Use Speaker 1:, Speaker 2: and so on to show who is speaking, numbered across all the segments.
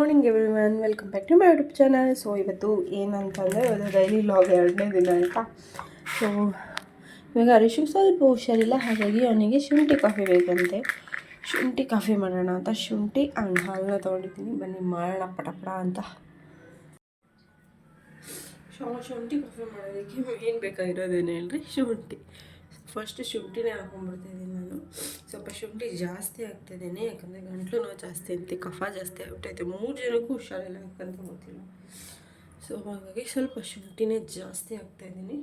Speaker 1: Morning every man welcome back to my YouTube channel so ಇವತ್ತು ಏನಂತಂದರೆ ಅದು daily log ಎರಡನೇ ದಿನ ಆಯಿತಾ ಸೊ ಇವಾಗ ಹರೀಶಿಗೆ ಸ್ವಲ್ಪ ಹುಷಾರಿಲ್ಲ. ಹಾಗಾಗಿ ಅವನಿಗೆ ಶುಂಠಿ ಕಾಫಿ ಬೇಕಂತೆ. ಶುಂಠಿ ಕಾಫಿ ಮಾಡೋಣ ಅಂತ. ಶುಂಠಿ ಆ್ಯಂಡ್ ಹಾಲನ್ನ ತೊಗೊಂಡಿದ್ದೀನಿ. ಬನ್ನಿ, ಮಾಡೋಣ ಪಟ ಪಟ ಅಂತ ಶುಂಠಿ ಕಾಫಿ ಮಾಡೋದಕ್ಕೆ ಏನು ಬೇಕಾಗಿರೋದೇನು ಹೇಳ್ರಿ? ಶುಂಠಿ. ಫಸ್ಟ್ ಶುಂಠಿನೇ ಹಾಕೊಂಡ್ಬಿಡ್ತಾಯಿದ್ದೀನಿ ನಾನು. ಸ್ವಲ್ಪ ಶುಂಠಿ ಜಾಸ್ತಿ ಆಗ್ತಾಯಿದ್ದೀನಿ ಯಾಕಂದರೆ ಗಂಟ್ಲು ನೋವು ಜಾಸ್ತಿ ಅಂತೆ ಕಫ ಜಾಸ್ತಿ ಆಗ್ಬಿಟ್ಟೈತೆ. ಮೂರು ಜನಕ್ಕೂ ಹುಷಾರಿಲ್ಲ ಯಾಕಂತ ಗೊತ್ತಿಲ್ಲ. ಸೊ ಹಾಗಾಗಿ ಸ್ವಲ್ಪ ಶುಂಠಿನೇ ಜಾಸ್ತಿ ಆಗ್ತಾಯಿದ್ದೀನಿ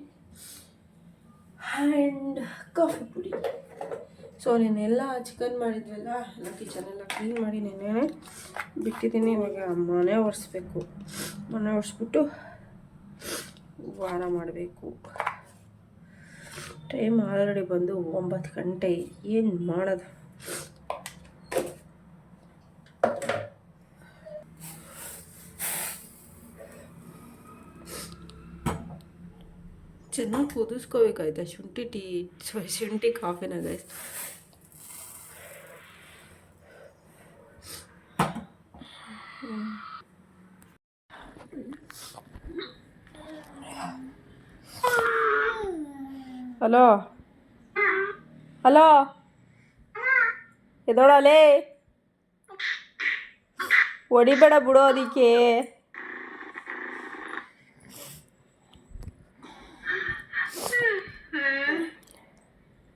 Speaker 1: ಆ್ಯಂಡ್ ಕಾಫಿ ಪುಡಿ. ಸೊ ನೆನ್ನೆಲ್ಲ ಚಿಕನ್ ಮಾಡಿದ್ವಲ್ಲ ಎಲ್ಲ ಕಿಚನ್ ಎಲ್ಲ ಕ್ಲೀನ್ ಮಾಡಿ ನೆನ್ನೆ ಬಿಟ್ಟಿದ್ದೀನಿ. ಇವಾಗ ಮನೆ ಒರೆಸ್ಬೇಕು. ಮನೆ ಒರೆಸ್ಬಿಟ್ಟು ವಾರ ಮಾಡಬೇಕು. ಟೈಮ್ ಆಲ್ರೆಡಿ ಬಂದು ಒಂಬತ್ತು ಗಂಟೆ. ಏನು ಮಾಡೋದು? ಚೆನ್ನಾಗಿ ಕುದಿಸ್ಕೋಬೇಕಾಯ್ತಾ ಶುಂಠಿ ಟೀ ಶುಂಠಿ ಕಾಫಿನ ಗೈಸ್ ಹಲೋ ಹಲೋ ಎದೋಳಲೇ ಹೊಡಿಬೇಡ ಬಿಡೋ ಅದಕ್ಕೆ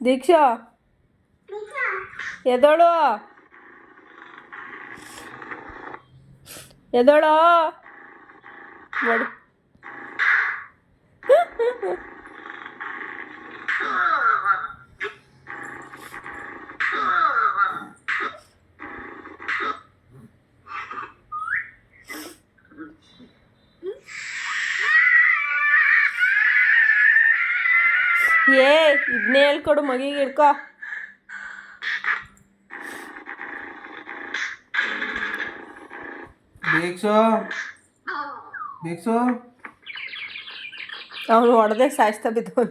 Speaker 1: ದೀಕ್ಷಾ ಎದೋಳು ಎದೋಳು ಹೊಡಿ ಇದನ್ನೇ ಹೇಳ್ಕೊಡು ಮಗಿಗೆ ಹಿಡ್ಕೊ. ಅವನು ಹೊಡೆದೇ ಸಾಯಿಸ್ತಾ ಬಿದ್ದು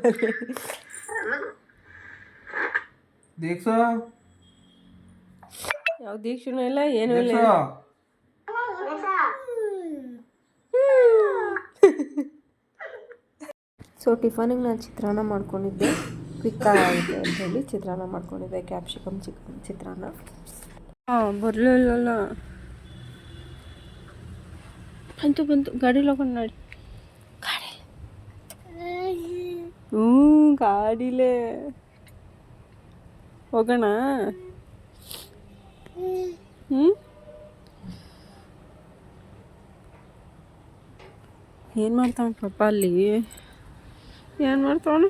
Speaker 2: ದೀಕ್ಷು?
Speaker 1: ಯಾವ ದೀಕ್ಷೂ ಇಲ್ಲ ಏನೂ ಇಲ್ಲ. ಸೊ ಟಿಫನಿಗೆ ನಾನು ಚಿತ್ರಾನ್ನ ಮಾಡ್ಕೊಂಡಿದ್ದೆ. ಕ್ವಿಕ್ ಆಗಿದೆ ಅಂತ ಹೇಳಿ ಚಿತ್ರಾನ್ನ ಮಾಡ್ಕೊಂಡಿದ್ದೆ ಕ್ಯಾಪ್ಸಿಕಮ್ ಚಿಕ್ ಚಿತ್ರಾನ್ನ. ಹಾಂ, ಬರಲಿಲ್ಲಲ್ಲ. ಬಂತು ಬಂತು. ಗಾಡಿ ಹೋಗೋಣ ನೋಡಿ ಹ್ಞೂ, ಗಾಡಿಲೇ. ಹೋಗೋಣ? ಹ್ಞೂ? ಏನು ಮಾಡ್ತಾನೆ ಪಾಪ ಅಲ್ಲಿ? ಏನು ಮಾಡ್ತಾವನೆ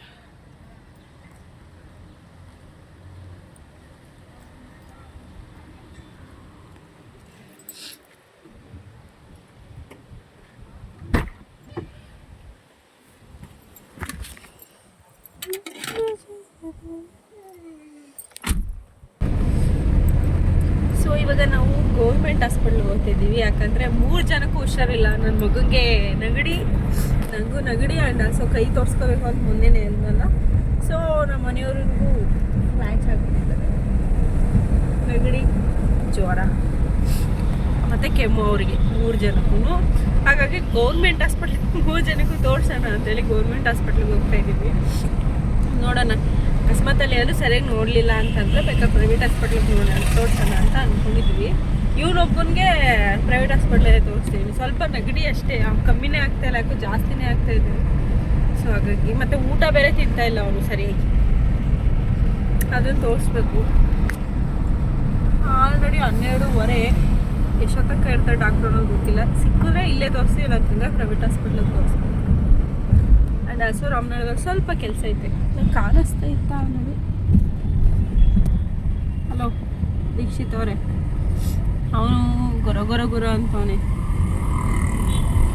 Speaker 1: ಸೊ ಇವಾಗ ನಾವು ಗೌರ್ಮೆಂಟ್ ಹಾಸ್ಪಿಟ್ಲ್ಗೆ ಹೋಗ್ತಿದ್ದೀವಿ ಯಾಕಂದರೆ ಮೂರು ಜನಕ್ಕೂ ಹುಷಾರಿಲ್ಲ. ನನ್ನ ಮಗನಿಗೆ ನೆಗಡಿ ನನಗೂ ನೆಗಡಿ ಆ್ಯಂಡ್ ಸೊ ಕೈ ತೋರಿಸ್ಕೋಬೇಕು ಅಂತ ಮೊನ್ನೆನೇ ಅಂದಲ್ಲ ಸೊ ನಮ್ಮ ಮನೆಯವ್ರಿಗೂ ಮ್ಯಾಚ್ ಆಗಿಬಿಟ್ಟಿದ್ದಾರೆ ನೆಗಡಿ, ಜ್ವರ, ಮತ್ತು ಕೆಮ್ಮು ಅವರಿಗೆ ಮೂರು ಜನಕ್ಕೂ ಹಾಗಾಗಿ ಗೌರ್ಮೆಂಟ್ ಹಾಸ್ಪಿಟ್ಲ್ ಮೂರು ಜನಕ್ಕೂ ತೋರಿಸೋಣ ಅಂತೇಳಿ ಗೌರ್ಮೆಂಟ್ ಹಾಸ್ಪಿಟ್ಲಿಗೆ ಹೋಗ್ತಾ ಇದ್ದೀವಿ. ನೋಡೋಣ. ಅಕಸ್ಮಾತಲ್ಲಿ ಎಲ್ಲೂ ಸರಿಯಾಗಿ ನೋಡಲಿಲ್ಲ ಅಂತಂದರೆ ಬೇಕಾದ್ರೆ ಪ್ರೈವೇಟ್ ಹಾಸ್ಪಿಟ್ಲಿಗೆ ನೋಡೋಣ, ತೋರಿಸೋಣ ಅಂತ ಅಂದ್ಕೊಂಡಿದ್ವಿ ಇವನೊಬ್ಬನಿಗೆ ಪ್ರೈವೇಟ್ ಹಾಸ್ಪಿಟ್ಲಲ್ಲೇ ತೋರಿಸ್ತೀವಿ. ಸ್ವಲ್ಪ ನೆಗಡಿ ಅಷ್ಟೇ. ಅವ್ನು ಕಮ್ಮಿನೇ ಆಗ್ತಾ ಇಲ್ಲ, ಯಾಕೋ ಜಾಸ್ತಿನೇ ಆಗ್ತಾ ಇದೆ. ಸೊ ಹಾಗಾಗಿ ಮತ್ತು ಊಟ ಬೇರೆ ತಿಂತಾ ಇಲ್ಲ ಅವನು ಸರಿಯಾಗಿ. ಅದನ್ನು ತೋರಿಸ್ಬೇಕು. ಆಲ್ರೆಡಿ ಹನ್ನೆರಡೂವರೆ. ಎಷ್ಟೊತ್ತಕ್ಕೆ ಇರ್ತಾರೆ ಡಾಕ್ಟರ್ ಅನ್ನೋದು ಗೊತ್ತಿಲ್ಲ. ಸಿಕ್ಕಿದ್ರೆ ಇಲ್ಲೇ ತೋರಿಸಿ ಅಂತಂದರೆ ಪ್ರೈವೇಟ್ ಹಾಸ್ಪಿಟ್ಲಿಗೆ ತೋರಿಸ್ಬೇಕು. ಆ್ಯಂಡ್ ಹಸು ರಾಮನಗರದಲ್ಲಿ ಸ್ವಲ್ಪ ಕೆಲಸ ಐತೆ. ನಂಗೆ ಕಾಣಿಸ್ತಾ ಇತ್ತ ಅನ್ನೋದು. ಹಲೋ ದೀಕ್ಷಿತ್ ಅವರೇ. ಅವನು ಗೊರ ಗೊರ ಗೊರ ಅಂತವನೆ.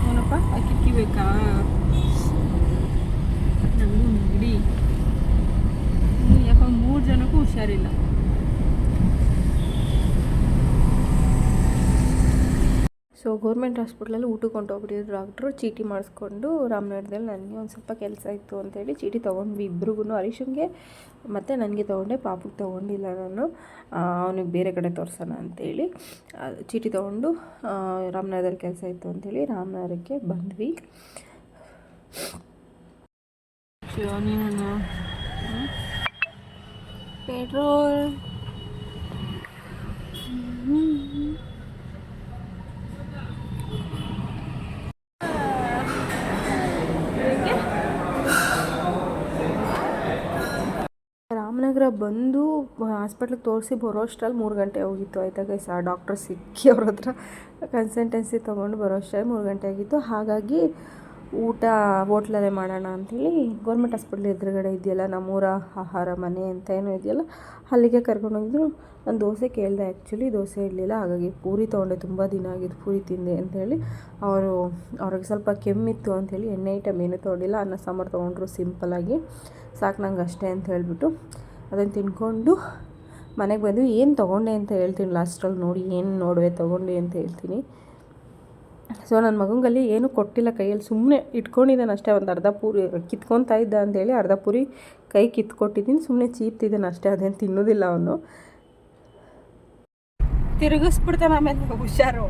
Speaker 1: ಅವನಪ್ಪ ಕಿಟಕಿ ಬೇಕಾ? ನನಗೂ ಬಿಡಿ ಯಾಕಂದ್ರೆ ಮೂರು ಜನಕ್ಕೂ ಹುಷಾರಿಲ್ಲ. ಸೊ ಗೌರ್ಮೆಂಟ್ ಹಾಸ್ಪಿಟ್ಲಲ್ಲಿ ಊಟಕ್ಕೆ ಹೊಂಟೋಗ್ಬಿಟ್ಟಿದ್ರು ಡಾಕ್ಟ್ರು. ಚೀಟಿ ಮಾಡಿಸ್ಕೊಂಡು ರಾಮನಗರದಲ್ಲಿ ನನಗೆ ಒಂದು ಸ್ವಲ್ಪ ಕೆಲಸ ಇತ್ತು ಅಂತೇಳಿ ಚೀಟಿ ತೊಗೊಂಡ್ವಿ. ಇಬ್ರಿಗೂ ಹರೀಶನ್ಗೆ ಮತ್ತು ನನಗೆ ತೊಗೊಂಡೆ ಪಾಪಕ್ಕೆ ತೊಗೊಂಡಿಲ್ಲ ನಾನು. ಅವನಿಗೆ ಬೇರೆ ಕಡೆ ತೋರಿಸೋಣ ಅಂತೇಳಿ. ಚೀಟಿ ತೊಗೊಂಡು ರಾಮನಗರದಲ್ಲಿ ಕೆಲಸ ಇತ್ತು ಅಂತೇಳಿ ರಾಮನಗರಕ್ಕೆ ಬಂದ್ವಿ. ಪೆಟ್ರೋಲ್. ರಾಮನಗರ ಬಂದು ಹಾಸ್ಪಿಟ್ಲಿಗೆ ತೋರಿಸಿ ಬರೋ ಅಷ್ಟರಲ್ಲಿ ಮೂರು ಗಂಟೆ ಹೋಗಿತ್ತು. ಆಯ್ತಾಗ ಗೈಸ್ ಆ ಡಾಕ್ಟ್ರ್ ಸಿಕ್ಕಿ ಅವ್ರ ಹತ್ರ ಕನ್ಸಲ್ಟೆನ್ಸಿ ತೊಗೊಂಡು ಬರೋ ಅಷ್ಟ್ರಲ್ಲಿ ಮೂರು ಗಂಟೆ ಆಗಿತ್ತು. ಹಾಗಾಗಿ ಊಟ ಹೋಟ್ಲಲ್ಲೇ ಮಾಡೋಣ ಅಂಥೇಳಿ ಗೌರ್ಮೆಂಟ್ ಹಾಸ್ಪಿಟ್ಲ್ ಎದುರುಗಡೆ ಇದೆಯಲ್ಲ, ನಮ್ಮೂರ ಆಹಾರ ಮನೆ ಅಂತ ಏನೋ ಇದೆಯಲ್ಲ, ಅಲ್ಲಿಗೆ ಕರ್ಕೊಂಡೋಗಿದ್ರು ನಾನು ದೋಸೆ ಕೇಳಿದೆ ಆ್ಯಕ್ಚುಲಿ, ದೋಸೆ ಇರಲಿಲ್ಲ. ಹಾಗಾಗಿ ಪೂರಿ ತೊಗೊಂಡೆ. ತುಂಬ ದಿನ ಆಗಿತ್ತು ಪೂರಿ ತಿಂದೆ ಅಂಥೇಳಿ ಅವರು, ಅವ್ರಿಗೆ ಸ್ವಲ್ಪ ಕೆಮ್ಮಿತ್ತು ಅಂಥೇಳಿ ಎಣ್ಣೆ ಐಟಮ್ ಏನೂ ತೊಗೊಂಡಿಲ್ಲ. ಅನ್ನ ಸಾಂಬಾರು ತೊಗೊಂಡ್ರು ಸಿಂಪಲಾಗಿ ಸಾಕು ನಂಗೆ ಅಷ್ಟೇ ಅಂತ ಹೇಳಿಬಿಟ್ಟು ಅದನ್ನು ತಿನ್ಕೊಂಡು ಮನೆಗೆ ಬಂದು ಏನು ತೊಗೊಂಡೆ ಅಂತ ಹೇಳ್ತೀನಿ ಲಾಸ್ಟಲ್ಲಿ ನೋಡಿ, ಏನು ನೋಡುವೆ ತೊಗೊಂಡೆ ಅಂತ ಹೇಳ್ತೀನಿ. ಸೊ ನನ್ನ ಮಗಂಗಲ್ಲಿ ಏನೂ ಕೊಟ್ಟಿಲ್ಲ ಕೈಯಲ್ಲಿ ಸುಮ್ಮನೆ ಇಟ್ಕೊಂಡಿದ್ದಾನೆ ಅಷ್ಟೇ, ಒಂದು ಅರ್ಧ ಪೂರಿ ಕಿತ್ಕೊತಾ ಇದ್ದ ಅಂತೇಳಿ ಅರ್ಧ ಪೂರಿ ಕೈ ಕಿತ್ಕೊಟ್ಟಿದ್ದೀನಿ ಸುಮ್ಮನೆ ಚೀಪ್ತಿದ್ದಾನೆ ಅಷ್ಟೇ, ಅದೇನು ತಿನ್ನೋದಿಲ್ಲ ಅವನು. ತಿರುಗಿಸ್ಬಿಡ್ತಾನೆ ಆಮೇಲೆ, ಹುಷಾರು.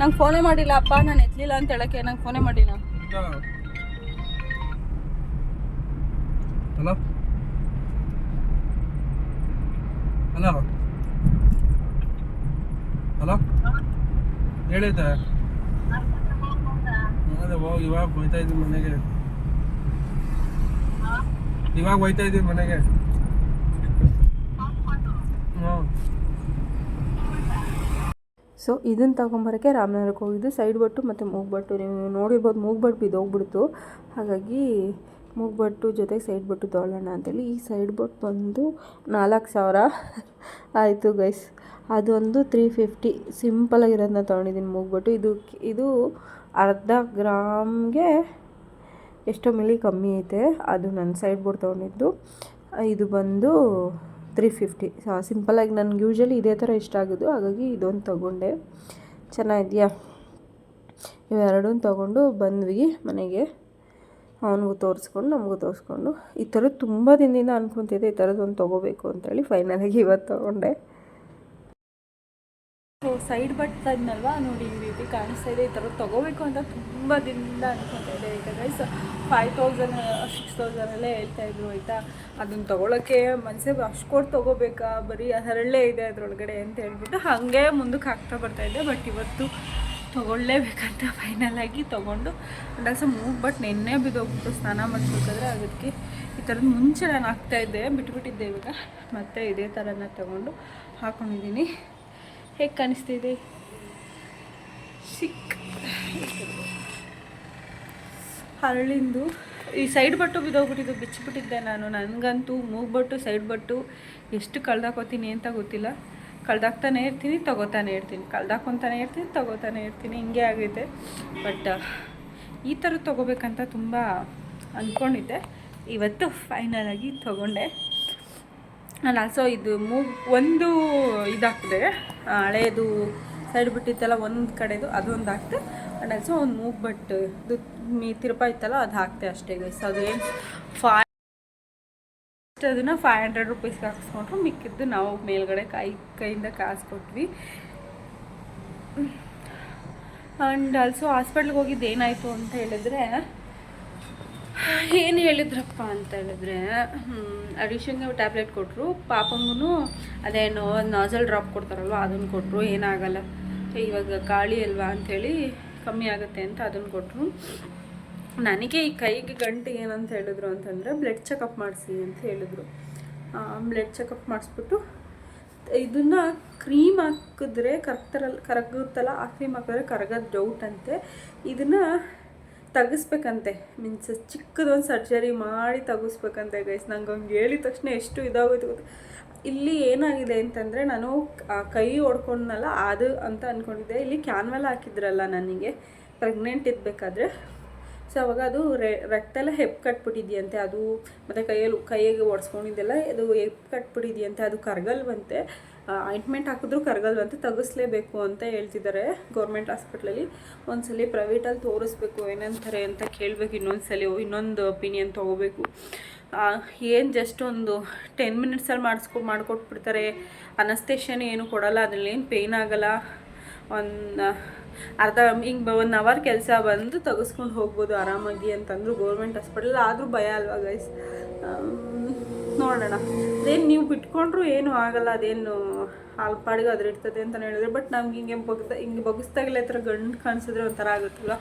Speaker 1: ನಂಗೆ ಫೋನೇ ಮಾಡಿಲ್ಲ, ಅಪ್ಪ, ನಾನು ಎತ್ತಲಿಲ್ಲ ಅಂತ ಹೇಳಕ್ಕೆ ನಂಗೆ ಫೋನೇ ಮಾಡಿಲ್ಲ.
Speaker 2: ಹಲೋ ಹಲೋ ಹಲೋ ಹೇಳಿದ್ದೆ. ಅದೇ ಹೋಗಿ ಇವಾಗ ಹೋಯ್ತಾ ಇದ್ದೀನಿ ಮನೆಗೆ. ಇವಾಗ ಹೋಯ್ತಾ ಇದ್ದೀನಿ ಮನೆಗೆ ಹ್ಞೂ
Speaker 1: ಸೊ ಇದನ್ನು ತೊಗೊಂಬರೋಕ್ಕೆ ರಾಮನಗರಕ್ಕೆ ಹೋಗಿದ್ದು ಸೈಡ್ ಬಟ್ಟು ಮತ್ತು ಮೂಗ್ಬಟ್ಟು ನೀವು ನೋಡಿರ್ಬೋದು ಮೂಗ್ಬಟ್ಟು ಬಿದ್ದೋಗ್ಬಿಡ್ತು. ಹಾಗಾಗಿ ಮೂಗ್ಬಟ್ಟು ಜೊತೆಗೆ ಸೈಡ್ ಬಟ್ಟು ತೊಗೊಳ್ಳೋಣ ಅಂತೇಳಿ. ಈ ಸೈಡ್ ಬಟ್ಟು ಬಂದು ನಾಲ್ಕು ಸಾವಿರ. ಆಯಿತು ಗೈಸ್ ಅದೊಂದು ತ್ರೀ ಫಿಫ್ಟಿ ಸಿಂಪಲಾಗಿರೋದನ್ನ ತೊಗೊಂಡಿದ್ದೀನಿ ಮೂಗ್ಬಟ್ಟು ಇದು ಇದು ಅರ್ಧ ಗ್ರಾಮ್ಗೆ ಎಷ್ಟೋ ಮಿಲಿ ಕಮ್ಮಿ ಐತೆ. ಅದು ನನ್ನ ಸೈಡ್ ಬೋರ್ಡ್ ತೊಗೊಂಡಿದ್ದು. ಇದು ಬಂದು ತ್ರೀ ಫಿಫ್ಟಿ ಸಿಂಪಲಾಗಿ ನನಗೆ ಯೂಶ್ವಲಿ ಇದೇ ಥರ ಇಷ್ಟ ಆಗೋದು. ಹಾಗಾಗಿ ಇದೊಂದು ತೊಗೊಂಡೆ. ಚೆನ್ನಾಗಿದೆಯಾ? ಇವೆರಡೂ ತೊಗೊಂಡು ಬಂದ್ವಿ ಮನೆಗೆ. ಅವನಿಗೂ ತೋರಿಸ್ಕೊಂಡು, ನಮಗೂ ತೋರಿಸ್ಕೊಂಡು. ಈ ಥರದ್ದು ತುಂಬ ದಿನದಿಂದ ಅನ್ಕೊತಿದ್ದೆ ಈ ಥರದ್ದು ಒಂದು ತೊಗೋಬೇಕು ಅಂತೇಳಿ ಫೈನಲಾಗಿ ಇವತ್ತು ತೊಗೊಂಡೆ. ಸೈಡ್ ಬಟ್ ಇದ್ನಲ್ವಾ ನೋಡಿ ಈ ರೀತಿ ಕಾಣಿಸ್ತಾ ಇದೆ. ಈ ಥರ ತೊಗೋಬೇಕು ಅಂತ ತುಂಬ ದಿನದಿಂದ ಅನ್ಕೊತಾ ಇದೆ. ಗೈಸ್ ಫೈವ್ ತೌಸಂಡ್ ಸಿಕ್ಸ್ ತೌಸಂಡಲ್ಲೇ ಹೇಳ್ತಾ ಇದ್ರು, ಆಯಿತಾ? ಅದನ್ನು ತೊಗೊಳಕ್ಕೆ ಮನಸ್ಸೇ ಅಷ್ಟು ಕೊಟ್ಟು ತೊಗೋಬೇಕಾ? ಬರೀ ಅದರಲ್ಲೇ ಇದೆ ಅದರೊಳಗಡೆ ಅಂತ ಹೇಳ್ಬಿಟ್ಟು ಹಾಗೆ ಮುಂದಕ್ಕೆ ಹಾಕ್ತಾ ಬರ್ತಾ ಇದ್ದೆ ಬಟ್ ಇವತ್ತು ತೊಗೊಳ್ಳೇಬೇಕಂತ ಫೈನಲಾಗಿ ತೊಗೊಂಡು ಆ್ಯಂಡ್ ಆಲ್ಸೋ ಮೂಗ್ ಬಟ್ ನೆನ್ನೆ ಬಿದ್ದೋಗ್ಬಿಟ್ಟು ಸ್ನಾನ ಮಾಡಿಸ್ಬೇಕಾದ್ರೆ ಅದಕ್ಕೆ ಈ ಥರದ ಮುಂಚೆ ನಾನು ಹಾಕ್ತಾಯಿದ್ದೆ ಬಿಟ್ಬಿಟ್ಟಿದ್ದೆ ಇವಾಗ. ಮತ್ತೆ ಇದೇ ಥರನ ತೊಗೊಂಡು ಹಾಕ್ಕೊಂಡಿದ್ದೀನಿ ಹೇಗೆ ಕಾಣಿಸ್ತಿದೆ? ಸಿಕ್ ಹರಳಿಂದು. ಈ ಸೈಡ್ ಬಟ್ಟು ಬಿದ್ದೋಗ್ಬಿಟ್ಟಿದ್ದು, ಬಿಚ್ಚಿಬಿಟ್ಟಿದ್ದೆ ನಾನು. ನನಗಂತೂ ಮೂಗ್ಬಟ್ಟು ಸೈಡ್ ಬಟ್ಟು ಎಷ್ಟು ಕಳ್ದಾಕೋತೀನಿ ಅಂತ ಗೊತ್ತಿಲ್ಲ. ಕಳ್ದಾಕ್ತಾನೆ ಇರ್ತೀನಿ, ತಗೋತಾನೆ ಇರ್ತೀನಿ. ಕಳ್ದಾಕೊತಾನೆ ಇರ್ತೀನಿ, ತಗೋತಾನೆ ಇರ್ತೀನಿ. ಹಿಂಗೆ ಆಗೈತೆ ಬಟ್, ಈ ಥರ ತೊಗೋಬೇಕಂತ ತುಂಬ ಅಂದ್ಕೊಂಡಿದ್ದೆ ಇವತ್ತು ಫೈನಲಾಗಿ ತೊಗೊಂಡೆ. ನಾನು ಆಲ್ಸೋ ಇದು ಮೂ ಒಂದು ಇದಾಕಿದೆ ಹಳೇದು ಸೈಡ್ ಬಿಟ್ಟಿತ್ತಲ್ಲ, ಒಂದು ಕಡೆದು ಅದೊಂದು ಹಾಕ್ತೆ. ಆ್ಯಂಡ್ ಆಲ್ಸೋ ಒಂದು ಮೂಗ್ ಬಟ್ ಇದು ಮೀ ತಿರುಪ ಇತ್ತಲ್ಲ, ಅದು ಹಾಕ್ತೆ ಅಷ್ಟೇ ಗೈಸ್ ಅದೇನು ಫೈ ಅದನ್ನು ಫೈವ್ ಹಂಡ್ರೆಡ್ ರುಪೀಸ್ಗೆ ಹಾಕ್ಸ್ಕೊಂಡ್ರು, ಮಿಕ್ಕಿದ್ದು ನಾವು ಮೇಲ್ಗಡೆ ಕೈ, ಕೈಯಿಂದ ಕಾಸು ಕೊಟ್ವಿ. ಆ್ಯಂಡ್ ಆಲ್ಸೋ ಹಾಸ್ಪಿಟ್ಲಿಗೆ ಹೋಗಿದ್ದು ಏನಾಯಿತು ಅಂತ ಹೇಳಿದ್ರೆ ಏನು ಹೇಳಿದ್ರಪ್ಪ ಅಂತ ಹೇಳಿದ್ರೆ ಅಡಿಷನ್ಗೆ ಟ್ಯಾಬ್ಲೆಟ್ ಕೊಟ್ಟರು ಪಾಪಂಗೂ ಅದೇನೋ ನಾಜಲ್ ಡ್ರಾಪ್ ಕೊಡ್ತಾರಲ್ವ ಅದನ್ನು ಕೊಟ್ಟರು ಏನಾಗಲ್ಲ. ಇವಾಗ ಗಾಳಿ ಅಲ್ವಾ ಅಂಥೇಳಿ ಕಮ್ಮಿ ಆಗುತ್ತೆ ಅಂತ ಅದನ್ನು ಕೊಟ್ಟರು ನನಗೆ ಈ ಕೈಗೆ ಗಂಟೆ ಏನಂತ ಹೇಳಿದ್ರು ಅಂತಂದರೆ ಬ್ಲಡ್ ಚೆಕಪ್ ಮಾಡಿಸಿ ಅಂತ ಹೇಳಿದ್ರು. ಬ್ಲಡ್ ಚೆಕಪ್ ಮಾಡಿಸ್ಬಿಟ್ಟು ಇದನ್ನು ಕ್ರೀಮ್ ಹಾಕಿದ್ರೆ ಕರಗ್ತಾರಲ್ಲ ಕರಗುತ್ತಲ್ಲ, ಆ ಕ್ರೀಮ್ ಹಾಕಿದ್ರೆ ಕರಗೋದು ಡೌಟ್ ಅಂತೆ. ಇದನ್ನು ತೆಗಿಸ್ಬೇಕಂತೆ. ಮೀನ್ಸ್ ಚಿಕ್ಕದೊಂದು ಸರ್ಜರಿ ಮಾಡಿ ತೆಗಿಸ್ಬೇಕಂತೆ ಗೈಸ್ ನಂಗೆ ಹಂಗೆ ಹೇಳಿದ ತಕ್ಷಣ ಎಷ್ಟು ಇದಾಗೋಯ್ತು ಇಲ್ಲಿ ಏನಾಗಿದೆ ಅಂತಂದರೆ ನಾನು ಕೈ ಹೊಡ್ಕೊಂಡ್ನಲ್ಲ ಅದು ಅಂತ ಅಂದ್ಕೊಂಡಿದ್ದೆ ಇಲ್ಲಿ ಕ್ಯಾನ್ವೆಲ್ ಹಾಕಿದ್ರಲ್ಲ ನನಗೆ ಪ್ರೆಗ್ನೆಂಟ್ ಇದ್ದಬೇಕಾದ್ರೆ ಸೊ ಅವಾಗ ಅದು ರೆ ರಕ್ತ ಹೆಪ್ ಕಟ್ಬಿಟ್ಟಿದ್ಯಂತೆ ಅದು ಮತ್ತು ಕೈಯಲ್ಲಿ, ಕೈಗೆ ಒಡ್ಸ್ಕೊಂಡಿದ್ದೆಲ್ಲ, ಅದು ಹೆಪ್ ಕಟ್ಬಿಟ್ಟಿದ್ಯಂತೆ ಅದು ಕರಗಲ್ವಂತೆ. ಆಯಿಂಟ್ಮೆಂಟ್ ಹಾಕಿದ್ರು ಕರಗಲ್ವಂತೆ ತೆಗಿಸ್ಲೇಬೇಕು ಅಂತ ಹೇಳ್ತಿದ್ದಾರೆ ಗೌರ್ಮೆಂಟ್ ಹಾಸ್ಪಿಟ್ಲಲ್ಲಿ ಒಂದ್ಸಲಿ ಪ್ರೈವೇಟಲ್ಲಿ ತೋರಿಸ್ಬೇಕು ಏನಂತಾರೆ ಅಂತ ಕೇಳಬೇಕು, ಇನ್ನೊಂದ್ಸಲಿ ಇನ್ನೊಂದು ಒಪಿನಿಯನ್ ತೊಗೋಬೇಕು. ಏನು ಜಸ್ಟ್ ಒಂದು ಟೆನ್ ಮಿನಿಟ್ಸಲ್ಲಿ ಮಾಡಿಸ್ಕೊ, ಮಾಡಿಕೊಟ್ಬಿಡ್ತಾರೆ. ಅನಸ್ತೇಷನ್ ಏನು ಕೊಡಲ್ಲ ಅದ್ರಲ್ಲಿ ಏನು ಪೇಯ್ನ್ ಆಗಲ್ಲ. ಒಂದು ಅರ್ಧ, ಹಿಂಗೆ ಒನ್ ಅವರ್ ಕೆಲಸ ಬಂದು ತೆಗೆಸ್ಕೊಂಡು ಹೋಗ್ಬೋದು ಆರಾಮಾಗಿ ಅಂತಂದ್ರು ಗೌರ್ಮೆಂಟ್ ಹಾಸ್ಪಿಟಲ್ ಆದರೂ ಭಯ ಅಲ್ವಾ ಗೈಸ್ ನೋಡೋಣ. ಅದೇನು ನೀವು ಬಿಟ್ಕೊಂಡ್ರು ಏನೂ ಆಗಲ್ಲ, ಅದೇನು ಹಾಲು ಪಾಡಿಗೆ ಇರ್ತದೆ ಅಂತ ಹೇಳಿದ್ರೆ, ಬಟ್ ನಮ್ಗೆ ಹಿಂಗೆ ಬಗ್ದ, ಹಿಂಗೆ ಬಗ್ಸ್ದಾಗಲೇ ಥರ ಗಂಡು ಕಾಣಿಸಿದ್ರೆ ಒಂಥರ ಆಗುತ್ತಲ್ಲ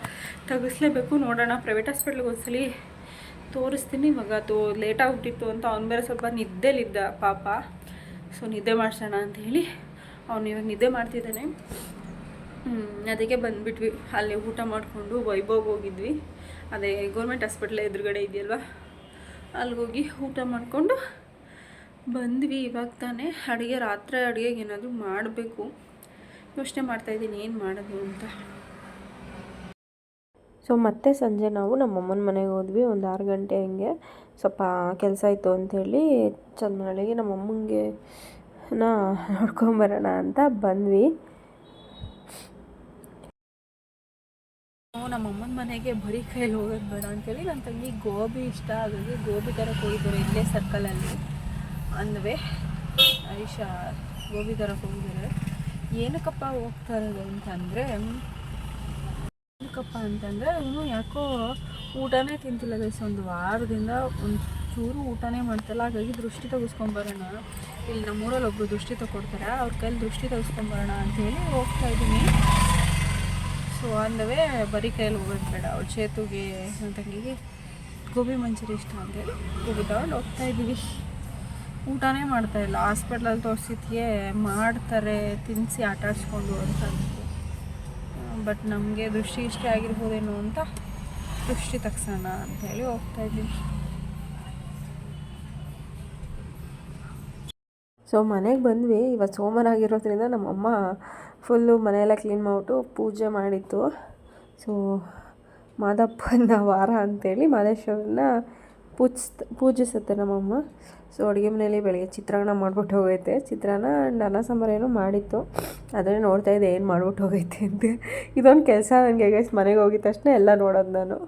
Speaker 1: ತಗಿಸ್ಲೇಬೇಕು, ನೋಡೋಣ. ಪ್ರೈವೇಟ್ ಹಾಸ್ಪಿಟ್ಲಿಗೆ ಒಂದ್ಸಲಿ ತೋರಿಸ್ತೀನಿ. ಇವಾಗ ಅದು ಲೇಟ್ ಆಗಿಬಿಟ್ಟಿತ್ತು ಅಂತ ಅವ್ನ ಮೇಲೆ ಸ್ವಲ್ಪ ನಿದ್ದೆಲಿದ್ದ ಪಾಪ. ಸೊ ನಿದ್ದೆ ಮಾಡ್ಸೋಣ ಅಂತ ಹೇಳಿ ಅವ್ನು ಇವಾಗ ನಿದ್ದೆ ಮಾಡ್ತಿದ್ದಾನೆ. ಅದಕ್ಕೆ ಬಂದ್ಬಿಟ್ವಿ. ಅಲ್ಲಿ ಊಟ ಮಾಡಿಕೊಂಡು ವೈಭವ್ ಹೋಗಿದ್ವಿ. ಅದೇ ಗೌರ್ಮೆಂಟ್ ಹಾಸ್ಪಿಟ್ಲ್ ಎದುರುಗಡೆ ಇದೆಯಲ್ವ? ಅಲ್ಲಿಗೋಗಿ ಊಟ ಮಾಡಿಕೊಂಡು ಬಂದ್ವಿ. ಇವಾಗ ತಾನೇ ಅಡುಗೆ, ರಾತ್ರಿ ಅಡುಗೆಗೆ ಏನಾದರೂ ಮಾಡಬೇಕು. ಯೋಚನೆ ಮಾಡ್ತಾಯಿದ್ದೀನಿ ಏನು ಮಾಡೋದು ಅಂತ.
Speaker 3: ಸೊ ಮತ್ತೆ ಸಂಜೆ ನಾವು ನಮ್ಮ ಅಮ್ಮನ ಮನೆಗೆ ಹೋದ್ವಿ. ಒಂದು ಆರು ಗಂಟೆ ಹಂಗೆ ಸ್ವಲ್ಪ ಕೆಲಸ ಇತ್ತು ಅಂಥೇಳಿ ನಮ್ಮ ಅಮ್ಮನಿಗೆ ನಾ ನೋಡ್ಕೊಂಬರೋಣ ಅಂತ ಬಂದ್ವಿ.
Speaker 1: ನಾವು ನಮ್ಮ ಅಮ್ಮನ ಮನೆಗೆ ಬರೀ ಕೈಯಲ್ಲಿ ಹೋಗೋದು ಬೇಡ ಅಂತೇಳಿ ನನ್ನ ತಂಗಿ ಗೋಬಿ ಇಷ್ಟ ಹಾಗಾಗಿ ಗೋಬಿ ಥರ ಹೋಗಿದ್ದಾರೆ ಇಲ್ಲೇ ಸರ್ಕಲಲ್ಲಿ ಅಂದವೆ ಐಶಾ ಗೋಬಿ ಥರ ಹೋಗಿದ್ದಾರೆ ಏನಕ್ಕಪ್ಪ ಹೋಗ್ತಾ ಇರೋದು ಅಂತಂದರೆ, ಏನಕ್ಕಪ್ಪ ಅಂತಂದರೆ ಇನ್ನೂ ಯಾಕೋ ಊಟನೇ ತಿಂತಿಲ್ಲ ಗೈಸ್ ಒಂದು ವಾರದಿಂದ ಒಂದು ಚೂರು ಊಟನೇ ಮಾಡ್ತಿಲ್ಲ. ಹಾಗಾಗಿ ದೃಷ್ಟಿ ತೆಗೆಸ್ಕೊಂಬರೋಣ ಇಲ್ಲಿ ನಮ್ಮೂರಲ್ಲಿ ಒಬ್ಬರು ದೃಷ್ಟಿ ತಗೊಡ್ತಾರೆ. ಅವ್ರ ಕೈಲಿ ದೃಷ್ಟಿ ತೆಗೆಸ್ಕೊಂಬರೋಣ ಅಂತೇಳಿ ಹೋಗ್ತಾ ಇದ್ದೀನಿ. ಸೊ ಅಂದವೇ ಬರೀ ಕೈಯಲ್ಲಿ ಹೋಗೋದು ಬೇಡ. ಅವ್ರ ಚೇತುಗೆ ನನ್ನ ತಂಗಿಗೆ ಗೋಬಿ ಮಂಚೂರಿ ಇಷ್ಟ ಅಂತೇಳಿ ಗೋಬಿ ತಗೊಂಡು ಹೋಗ್ತಾ ಇದ್ದೀವಿ. ಊಟನೇ ಮಾಡ್ತಾ ಇಲ್ಲ. ಹಾಸ್ಪಿಟ್ಲಲ್ಲಿ ತೋರಿಸಿದ್ಕೆ ಮಾಡ್ತಾರೆ ತಿನ್ನಿಸಿ ಆಟ ಆಡಿಸ್ಕೊಂಡು ಅಂತ ಅಂದ್ರು ಬಟ್ ನಮಗೆ ದೃಷ್ಟಿ ಇಷ್ಟ ಆಗಿರ್ಬೋದೇನೋ ಅಂತ ದೃಷ್ಟಿ ತಗ್ಸೋಣ ಅಂತೇಳಿ ಹೋಗ್ತಾ ಇದ್ದೀವಿ.
Speaker 3: ಸೊ ಮನೆಗೆ ಬಂದ್ವಿ. ಇವತ್ತು ಸೋಮವಾರ ಆಗಿರೋದ್ರಿಂದ ನಮ್ಮಮ್ಮ ಫುಲ್ಲು ಮನೆಯೆಲ್ಲ ಕ್ಲೀನ್ ಮಾಡಿಬಿಟ್ಟು ಪೂಜೆ ಮಾಡಿತ್ತು. ಸೊ ಮಾದಪ್ಪನ ವಾರ ಅಂತೇಳಿ ಮಾದೇಶ್ವರನ ಪೂಜಿಸ್ ಪೂಜಿಸುತ್ತೆ ನಮ್ಮಮ್ಮ. ಸೊ ಅಡುಗೆ ಮನೆಯಲ್ಲಿ ಬೆಳಗ್ಗೆ ಚಿತ್ರಾನ್ನ ಮಾಡ್ಬಿಟ್ಟು ಹೋಗೈತೆ. ಚಿತ್ರಾನ್ನ ಆ್ಯಂಡ್ ಅನ್ನ ಸಾಂಬಾರು ಏನೋ ಮಾಡಿತ್ತು. ಅದನ್ನೇ ನೋಡ್ತಾ ಇದ್ದೆ ಏನು ಮಾಡ್ಬಿಟ್ಟು ಹೋಗೈತೆ ಅಂತ. ಇದೊಂದು ಕೆಲಸ ನನಗೆ ಗೈಸ್ ಮನೆಗೆ ಹೋಗಿದ ತಕ್ಷಣ ಎಲ್ಲ ನೋಡೋದು ನಾನು.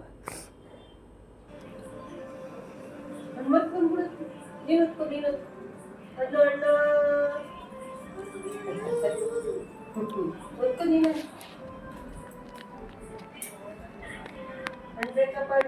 Speaker 4: ಎಷ್ಟು ರೂಪಾಯಿ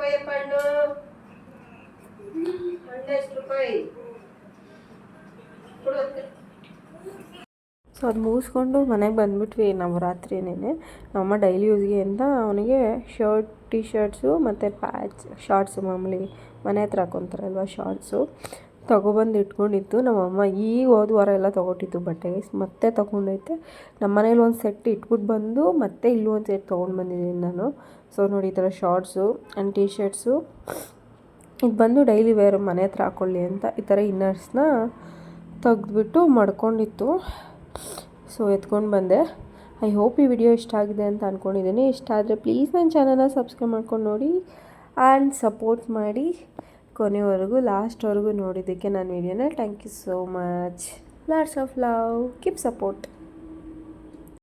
Speaker 4: ಹಣ್ಣು ಹಣ್ಣು ಎಷ್ಟು ರೂಪಾಯಿ.
Speaker 3: ಸೊ, ಅದು ಮುಗಿಸ್ಕೊಂಡು ಮನೆಗೆ ಬಂದುಬಿಟ್ವಿ ನವರಾತ್ರಿನೇ ನಮ್ಮಮ್ಮ ಡೈಲಿ ಯೂಸ್ಗೆ ಅಂತ ಅವನಿಗೆ ಶರ್ಟ್ ಟಿ ಶರ್ಟ್ಸು ಮತ್ತು ಪ್ಯಾಚ್, ಶಾರ್ಟ್ಸು ಮಾಮೂಲಿ ಮನೆ ಹತ್ರ ಹಾಕ್ಕೊತಾರಲ್ವ ಶಾರ್ಟ್ಸು ತೊಗೊಬಂದು ಇಟ್ಕೊಂಡಿತ್ತು. ನಮ್ಮಮ್ಮ ಈಗ ಹೋದ ವಾರ ಎಲ್ಲ ತೊಗೊಟ್ಟಿತ್ತು ಬಟ್ಟೆಗೆ ಮತ್ತೆ ತೊಗೊಂಡೈತೆ. ನಮ್ಮ ಮನೇಲಿ ಒಂದು ಸೆಟ್ ಇಟ್ಬಿಟ್ಟು ಬಂದು ಮತ್ತೆ ಇಲ್ಲೂ ಒಂದು ಸೆಟ್ ತೊಗೊಂಡು ಬಂದಿದ್ದೀನಿ ನಾನು. ಸೊ ನೋಡಿ ಈ ಥರ ಶಾರ್ಟ್ಸು ಆ್ಯಂಡ್ ಟಿ ಶರ್ಟ್ಸು ಇದು ಬಂದು ಡೈಲಿ ವೇರ್ ಮನೆ ಹತ್ರ ಹಾಕ್ಕೊಳ್ಳಿ ಅಂತ ಈ ಥರ ಇನ್ನರ್ಸ್ನ ತೆಗೆದ್ಬಿಟ್ಟು ಮಡ್ಕೊಂಡಿತ್ತು. ಸೊ ಎತ್ಕೊಂಡು ಬಂದೆ. ಐ ಹೋಪ್ ಈ ವಿಡಿಯೋ ಇಷ್ಟ ಆಗಿದೆ ಅಂತ ಅಂದ್ಕೊಂಡಿದ್ದೀನಿ ಇಷ್ಟ ಆದರೆ ಪ್ಲೀಸ್ ನನ್ನ ಚಾನಲ್ನ ಸಬ್ಸ್ಕ್ರೈಬ್ ಮಾಡ್ಕೊಂಡು ನೋಡಿ ಆ್ಯಂಡ್ ಸಪೋರ್ಟ್ ಮಾಡಿ. ಕೊನೆವರೆಗೂ ಲಾಸ್ಟ್ವರೆಗೂ ನೋಡಿದ್ದಕ್ಕೆ ನಾನು ವಿಡಿಯೋನ thank you so much lots of love keep support